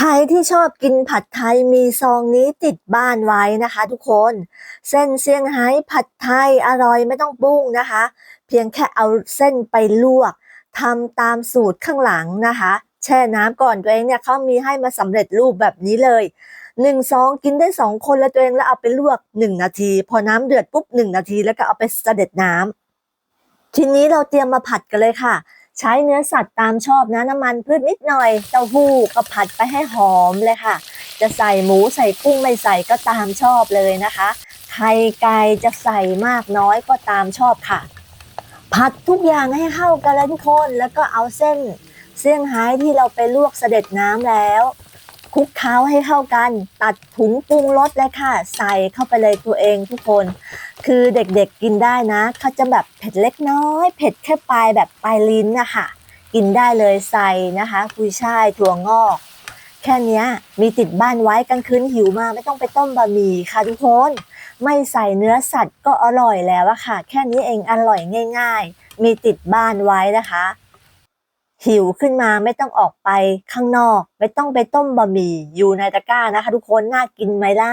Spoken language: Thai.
ใครที่ชอบกินผัดไทยมีซองนี้ติดบ้านไว้นะคะทุกคน เส้นเซี่ยงไฮ้ผัดไทยอร่อยไม่ต้องปรุงนะคะ เพียงแค่เอาเส้นไปลวกทำตามสูตรข้างหลังนะคะ แช่น้ำก่อนตัวเองเนี่ยเขามีให้มาสำเร็จรูปแบบนี้เลยหนึ่งซองกินได้สองคนแล้วตัวเองแล้วเอาไปลวกหนึ่งนาที พอน้ำเดือดปุ๊บหนึ่งนาทีแล้วก็เอาไปเสด็จน้ำทีนี้เราเตรียมมาผัดกันเลยค่ะ ใช้เนื้อสัตว์ตามชอบนะน้ำมันพืชนิดหน่อยเต้าหู้ก็ผัดไปให้หอมเลยค่ะ จะใส่หมูใส่กุ้งไม่ใส่ก็ตามชอบเลยนะคะไข่ไก่จะใส่มากน้อยก็ตามชอบค่ะ ผัดทุกอย่างให้เข้ากันแล้วทุกคนแล้วก็เอาเส้นเซี่ยงไฮ้ที่เราไปลวกเสด็จน้ำแล้วคลุกเคล้าให้เข้ากัน ตัดถุงปรุงรสเลยค่ะ ใส่เข้าไปเลยตัวเองทุกคน คือเด็กๆกินได้นะ เขาจะแบบเผ็ดเล็กน้อย เผ็ดแค่ปลายแบบปลายลิ้นนะคะกินได้เลยใส่นะคะกุยช่ายถั่วงอก แค่นี้มีติดบ้านไว้กลางคืนหิวมาไม่ต้องไปต้มบะหมี่ค่ะทุกคนไม่ใส่เนื้อสัตว์ก็อร่อยแล้วอะค่ะ แค่นี้เองอร่อยง่าย ๆ มีติดบ้านไว้นะคะ หิวขึ้นมาไม่ต้องออกไปข้างนอก ไม่ต้องไปต้มบะหมี่อยู่ในตะกร้านะคะ ทุกคนน่ากินไหมล่ะ